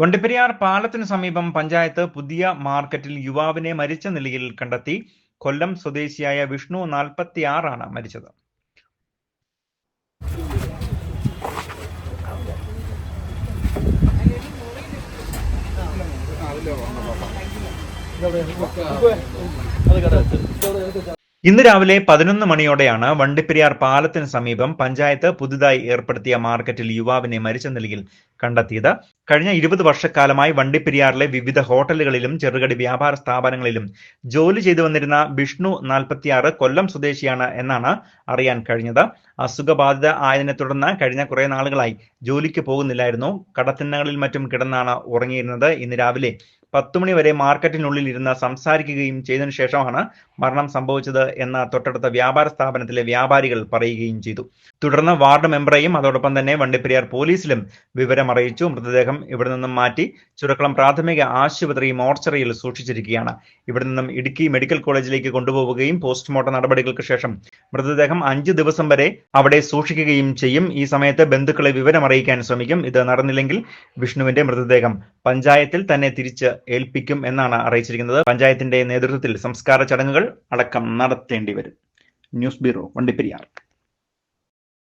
വണ്ടിപ്പെരിയാർ പാലത്തിനു സമീപം പഞ്ചായത്ത് പുതിയ മാർക്കറ്റിൽ യുവാവിനെ മരിച്ച നിലയിൽ കണ്ടെത്തി. കൊല്ലം സ്വദേശിയായ വിഷ്ണു നാൽപ്പത്തിയാറാണ് മരിച്ചത്. ഇന്ന് രാവിലെ പതിനൊന്ന് മണിയോടെയാണ് വണ്ടിപ്പെരിയാർ പാലത്തിന് സമീപം പഞ്ചായത്ത് പുതുതായി ഏർപ്പെടുത്തിയ മാർക്കറ്റിൽ യുവാവിനെ മരിച്ച നിലയിൽ കണ്ടെത്തിയത്. കഴിഞ്ഞ ഇരുപത് വർഷക്കാലമായി വണ്ടിപ്പെരിയാറിലെ വിവിധ ഹോട്ടലുകളിലും ചെറുകടി വ്യാപാര സ്ഥാപനങ്ങളിലും ജോലി ചെയ്തു വന്നിരുന്ന വിഷ്ണു നാൽപ്പത്തിയാറ് കൊല്ലം സ്വദേശിയാണ് എന്നാണ് അറിയാൻ കഴിഞ്ഞത്. അസുഖബാധിത ആയതിനെ തുടർന്ന് കഴിഞ്ഞ കുറെ നാളുകളായി ജോലിക്ക് പോകുന്നില്ലായിരുന്നു. കടത്തിണ്ണകളിൽ മറ്റും കിടന്നാണ് ഉറങ്ങിയിരുന്നത്. ഇന്ന് രാവിലെ പത്തുമണി വരെ മാർക്കറ്റിനുള്ളിൽ ഇരുന്ന് സംസാരിക്കുകയും ചെയ്തതിനു ശേഷമാണ് മരണം സംഭവിച്ചത് എന്ന് തൊട്ടടുത്ത വ്യാപാര സ്ഥാപനത്തിലെ വ്യാപാരികൾ പറയുകയും ചെയ്തു. തുടർന്ന് വാർഡ് മെമ്പറേയും അതോടൊപ്പം തന്നെ വണ്ടിപ്പെരിയാർ പോലീസിലും വിവരം അറിയിച്ചു മൃതദേഹം ഇവിടെ നിന്നും മാറ്റി ചുരക്കളം പ്രാഥമിക ആശുപത്രി മോർച്ചറിയിൽ സൂക്ഷിച്ചിരിക്കുകയാണ്. ഇവിടെ നിന്നും ഇടുക്കി മെഡിക്കൽ കോളേജിലേക്ക് കൊണ്ടുപോവുകയും പോസ്റ്റ്മോർട്ടം നടപടികൾക്ക് ശേഷം മൃതദേഹം അഞ്ച് ദിവസം വരെ അവിടെ സൂക്ഷിക്കുകയും ചെയ്യും. ഈ സമയത്ത് ബന്ധുക്കളെ വിവരം അറിയിക്കാൻ ശ്രമിക്കും. ഇത് നടന്നില്ലെങ്കിൽ വിഷ്ണുവിന്റെ മൃതദേഹം പഞ്ചായത്തിൽ തന്നെ തിരിച്ച് ഏൽപ്പിക്കും എന്നാണ് അറിയിച്ചിരിക്കുന്നത്. പഞ്ചായത്തിന്റെ നേതൃത്വത്തിൽ സംസ്കാര ചടങ്ങുകൾ അടക്കം നടത്തേണ്ടി വരും. News bureau Vandiperiyar.